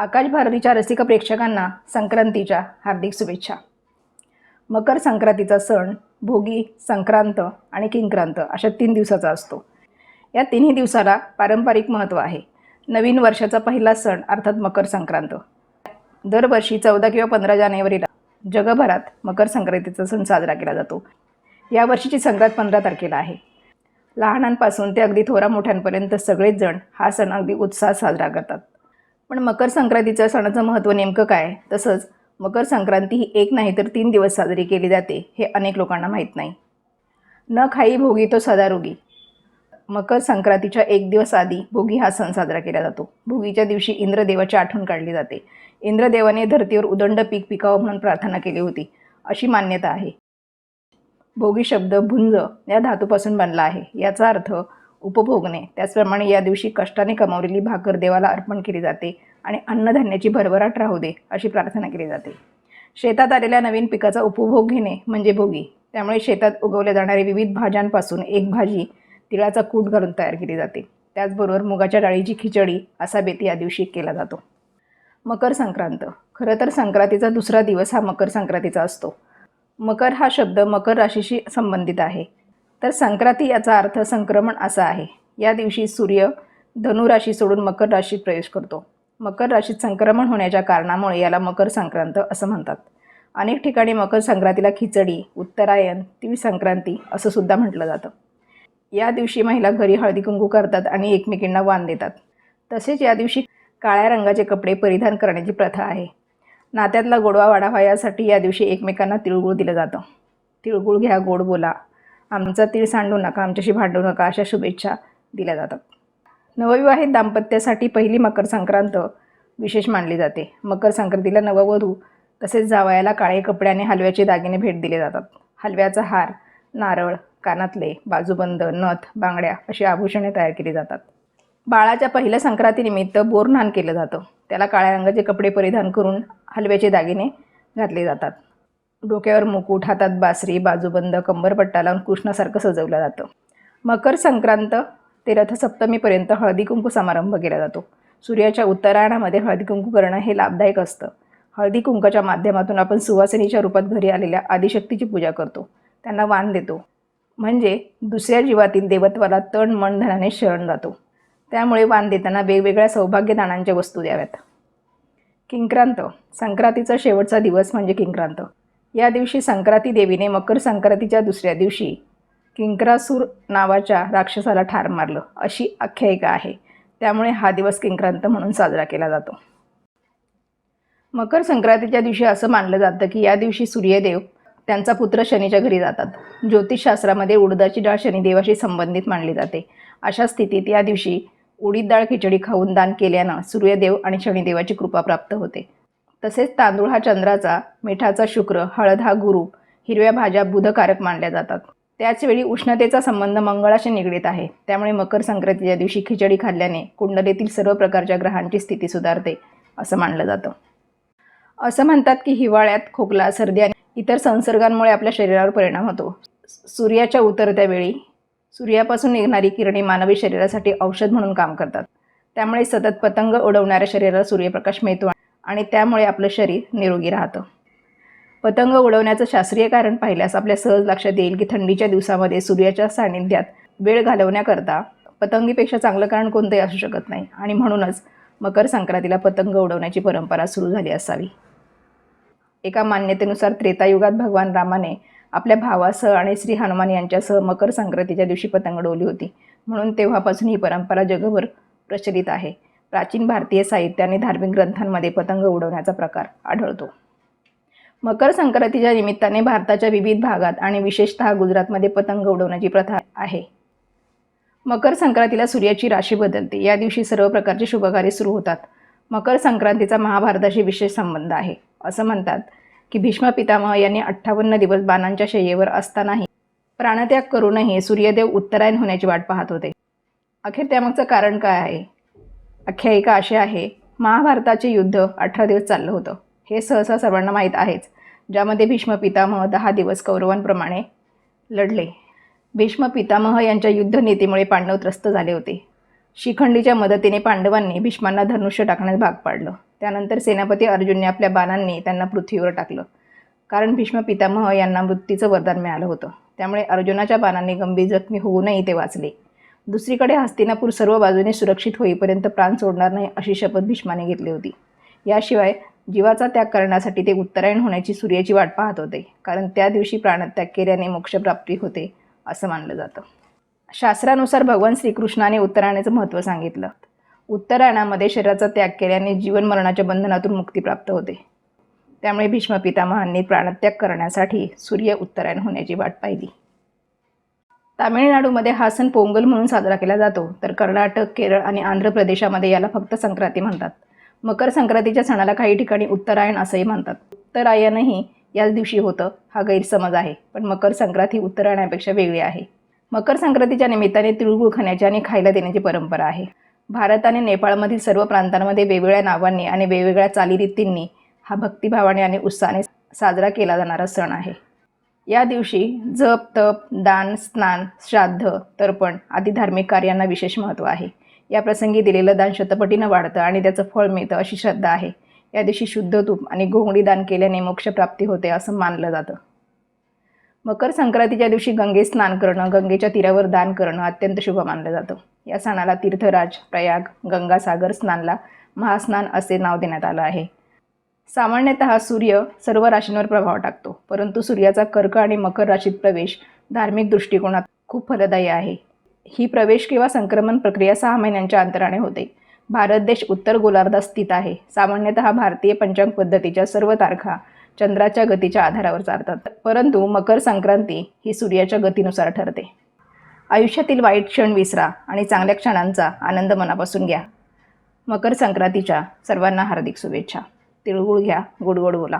आकाश भारतीच्या रसिक प्रेक्षकांना संक्रांतीच्या हार्दिक शुभेच्छा. मकर संक्रांतीचा सण भोगी संक्रांत आणि किंक्रांत अशा तीन दिवसाचा असतो. या तिन्ही दिवसाला पारंपरिक महत्त्व आहे. नवीन वर्षाचा पहिला सण अर्थात मकर संक्रांत. दरवर्षी चौदा किंवा पंधरा जानेवारीला जगभरात मकर संक्रांतीचा सण साजरा केला जातो. या वर्षीची संक्रांत पंधरा तारखेला आहे. लहानांपासून ते अगदी थोरा मोठ्यांपर्यंत सगळेच जण हा सण अगदी उत्साहात साजरा करतात. पण मकर संक्रांतीचं सणाचं महत्त्व नेमकं काय? तसंच मकर संक्रांती ही एक नाही तर तीन दिवस साजरी केली जाते हे अनेक लोकांना माहीत नाही. न खाई भोगी तो सदा रोगी. मकर संक्रांतीच्या एक दिवस आधी भोगी हा सण साजरा केला जातो. भोगीच्या दिवशी इंद्रदेवाची आठवण काढली जाते. इंद्रदेवाने धर्तीवर उदंड पीक पिकावं म्हणून प्रार्थना केली होती. अशी मान्यता आहे. भोगी शब्द भुंज या धातूपासून बनला आहे. याचा अर्थ उपभोगणे. त्याचप्रमाणे या दिवशी कष्टाने कमावलेली भाकर देवाला अर्पण केली जाते. आणि अन्नधान्याची भरभराट राहू दे अशी प्रार्थना केली जाते. शेतात आलेल्या नवीन पिकाचा उपभोग घेणे म्हणजे भोगी. त्यामुळे शेतात उगवल्या जाणाऱ्या विविध भाज्यांपासून एक भाजी तिळाचा कूट घालून तयार केली जाते. त्याचबरोबर मुगाच्या डाळीची खिचडी असा बेती या दिवशी केला जातो. मकर संक्रांत. खरं तर संक्रांतीचा दुसरा दिवस हा मकर संक्रांतीचा असतो. मकर हा शब्द मकर राशीशी संबंधित आहे. तर संक्रांती याचा अर्थ संक्रमण असा आहे. या दिवशी सूर्य धनुराशी सोडून मकर राशीत प्रवेश करतो. मकर राशीत संक्रमण होण्याच्या कारणामुळे याला मकर संक्रांत असं म्हणतात. अनेक ठिकाणी मकर संक्रांतीला खिचडी उत्तरायण तीळ संक्रांती असं सुद्धा म्हटलं जातं. या दिवशी महिला घरी हळदी कुंकू करतात आणि एकमेकींना वाण देतात. तसेच या दिवशी काळ्या रंगाचे कपडे परिधान करण्याची प्रथा आहे. नात्यातला गोडवा वाढावा यासाठी या दिवशी एकमेकांना तिळगुळ दिलं जातं. तिळगुळ घ्या गोड बोला. आमचा तीळ सांडू नका आमच्याशी भांडू नका अशा शुभेच्छा दिल्या जातात. नवविवाहित दाम्पत्यासाठी पहिली मकर संक्रांत विशेष मानली जाते. मकर संक्रांतीला नववधू तसेच जावयाला काळे कपडे आणि हलव्याचे दागिने भेट दिले जातात. हलव्याचा हार नारळ कानातले बाजूबंद नथ बांगड्या अशी आभूषणे तयार केली जातात. बाळाच्या पहिल्या संक्रांतीनिमित्त बोरनान केलं जातं. त्याला काळ्या रंगाचे कपडे परिधान करून हलव्याचे दागिने घातले जातात. डोक्यावर मुकुट हातात बासरी बाजूबंद कंबरपट्टा लावून कृष्णासारखं सजवलं जातं. मकर संक्रांत ते रथसप्तमीपर्यंत हळदी कुंकू समारंभ केला जातो. सूर्याच्या उत्तरायणामध्ये हळदी कुंकू करणं हे लाभदायक असतं. हळदी कुंकाच्या माध्यमातून आपण सुवासिनीच्या रूपात घरी आलेल्या आदिशक्तीची पूजा करतो. त्यांना वाण देतो. म्हणजे दुसऱ्या जीवातील देवत्वाला तण मन धनाने शरण जातो. त्यामुळे वाण देताना वेगवेगळ्या सौभाग्यदानांच्या वस्तू द्याव्यात. किंक्रांत. संक्रांतीचा शेवटचा दिवस म्हणजे किंक्रांत. या दिवशी संक्रांती देवीने मकर संक्रांतीच्या दुसऱ्या दिवशी किंक्रासूर नावाच्या राक्षसाला ठार मारलं अशी आख्यायिका आहे. त्यामुळे हा दिवस किंक्रांत म्हणून साजरा केला जातो. मकर संक्रांतीच्या दिवशी असं मानलं जातं की या दिवशी सूर्यदेव त्यांचा पुत्र शनीच्या घरी जातात. ज्योतिषशास्त्रामध्ये उडदाची डाळ शनिदेवाशी संबंधित मानली जाते. अशा स्थितीत या दिवशी उडीद डाळ खिचडी खाऊन दान केल्यानं सूर्यदेव आणि शनिदेवाची कृपा प्राप्त होते. तसेच तांदूळ हा चंद्राचा मिठाचा शुक्र हळद हा गुरु हिरव्या भाज्या बुधकारक मानल्या जातात. त्याचवेळी उष्णतेचा संबंध मंगळाशी निगडीत आहे. त्यामुळे मकर संक्रांतीच्या दिवशी खिचडी खाल्ल्याने कुंडलीतील सर्व प्रकारच्या ग्रहांची स्थिती सुधारते असं मानलं जातं. असं म्हणतात की हिवाळ्यात खोकला सर्दी आणि इतर संसर्गांमुळे आपल्या शरीरावर परिणाम होतो. सूर्याच्या उतरत्या वेळी सूर्यापासून निघणारी किरणे मानवी शरीरासाठी औषध म्हणून काम करतात. त्यामुळे सतत पतंग उडवणाऱ्या शरीराला सूर्यप्रकाश मिळतो आणि त्यामुळे आपलं शरीर निरोगी राहतं. पतंग उडवण्याचं शास्त्रीय कारण पाहिल्यास आपल्या सहज लक्षात येईल की थंडीच्या दिवसामध्ये सूर्याच्या सानिध्यात वेळ घालवण्याकरता पतंगीपेक्षा चांगलं कारण कोणतंही असू शकत नाही. आणि म्हणूनच मकर संक्रांतीला पतंग उडवण्याची परंपरा सुरू झाली असावी. एका मान्यतेनुसार त्रेतायुगात भगवान रामाने आपल्या भावासह आणि श्री हनुमान यांच्यासह मकर संक्रांतीच्या दिवशी पतंग उडवली होती. म्हणून तेव्हापासून ही परंपरा जगभर प्रचलित आहे. प्राचीन भारतीय साहित्य आणि धार्मिक ग्रंथांमध्ये पतंग उडवण्याचा प्रकार आढळतो. मकर संक्रांतीच्या निमित्ताने भारताच्या विविध भागात आणि विशेषतः गुजरातमध्ये पतंग उडवण्याची प्रथा आहे. मकर संक्रांतीला सूर्याची राशी बदलते. या दिवशी सर्व प्रकारचे शुभकार्य सुरू होतात. मकर संक्रांतीचा महाभारताशी विशेष संबंध आहे. असं म्हणतात की भीष्म पितामह यांनी अठ्ठावन्न दिवस बाणांच्या शय्येवर असतानाही प्राणत्याग करूनही सूर्यदेव उत्तरायण होण्याची वाट पाहत होते. अखेर त्यामागचं कारण काय आहे? आख्यायिका अशी आहे महाभारताचे युद्ध अठरा दिवस चाललं होतं. हे सहसा सर्वांना माहीत आहेच. ज्यामध्ये भीष्म पितामह दहा दिवस कौरवांप्रमाणे लढले. भीष्म पितामह यांच्या युद्धनीतीमुळे पांडव त्रस्त झाले होते. शिखंडीच्या मदतीने पांडवांनी भीष्मांना धनुष्य टाकण्यास भाग पाडलं. त्यानंतर सेनापती अर्जुनने आपल्या बाणांनी त्यांना पृथ्वीवर टाकलं. कारण भीष्म पितामह यांना मृत्यूचं वरदान मिळालं होतं. त्यामुळे अर्जुनाच्या बाणांनी गंभीर जखमी होऊनही ते वाचले. दुसरीकडे हस्तिनापूर सर्व बाजूने सुरक्षित होईपर्यंत प्राण सोडणार नाही अशी शपथ भीष्माने घेतली होती. याशिवाय जीवाचा त्याग करण्यासाठी ते उत्तरायण होण्याची सूर्याची वाट पाहत होते. कारण त्या दिवशी प्राणत्याग केल्याने मोक्षप्राप्ती होते असं मानलं जातं. शास्त्रानुसार भगवान श्रीकृष्णाने उत्तरायणाचं महत्त्व सांगितलं. उत्तरायणामध्ये शरीराचा त्याग केल्याने जीवन मरणाच्या बंधनातून मुक्ती प्राप्त होते. त्यामुळे भीष्म पितामहांनी प्राणत्याग करण्यासाठी सूर्य उत्तरायण होण्याची वाट पाहिली. तामिळनाडूमध्ये हा सण पोंगल म्हणून साजरा केला जातो. तर कर्नाटक केरळ आणि आंध्र प्रदेशामध्ये याला फक्त संक्रांती म्हणतात. मकर संक्रांतीच्या सणाला काही ठिकाणी उत्तरायण असंही म्हणतात. उत्तरायणही याच दिवशी होतं हा गैरसमज आहे. पण मकर संक्रांत ही उत्तरायणापेक्षा वेगळी आहे. मकर संक्रांतीच्या निमित्ताने तिळगुळ खाण्याची आणि खायला देण्याची परंपरा आहे. भारत आणि नेपाळमधील सर्व प्रांतांमध्ये वेगवेगळ्या नावांनी आणि वेगवेगळ्या चालीरीतींनी हा भक्तिभावाने आणि उत्साहाने साजरा केला जाणारा सण आहे. या दिवशी जप तप दान स्नान श्राद्ध तर्पण आदी धार्मिक कार्यांना विशेष महत्त्व आहे. या प्रसंगी दिलेलं दान शतपटीनं वाढतं आणि त्याचं फळ मिळतं अशी श्रद्धा आहे. या दिवशी शुद्ध तूप आणि घोंगडी दान केल्याने मोक्षप्राप्ती होते असं मानलं जातं. मकर संक्रांतीच्या दिवशी गंगे स्नान करणं गंगेच्या तीरावर दान करणं अत्यंत शुभ मानलं जातं. या सणाला तीर्थराज प्रयाग गंगासागर स्नानला महास्नान असे नाव देण्यात आलं आहे. सामान्यतः सूर्य सर्व राशींवर प्रभाव टाकतो परंतु सूर्याचा कर्क आणि मकर राशीत प्रवेश धार्मिक दृष्टिकोनात खूप फलदायी आहे. ही प्रवेश किंवा संक्रमण प्रक्रिया सहा महिन्यांच्या अंतराने होते. भारत देश उत्तर गोलार्धात स्थित आहे. सामान्यतः भारतीय पंचांग पद्धतीच्या सर्व तारखा चंद्राच्या गतीच्या आधारावर चालतात. परंतु मकर संक्रांती ही सूर्याच्या गतीनुसार ठरते. आयुष्यातील वाईट क्षण विसरा आणि चांगल्या क्षणांचा आनंद मनापासून घ्या. मकर संक्रांतीच्या सर्वांना हार्दिक शुभेच्छा. तिळगुळ घ्या. गोड गोड बोला.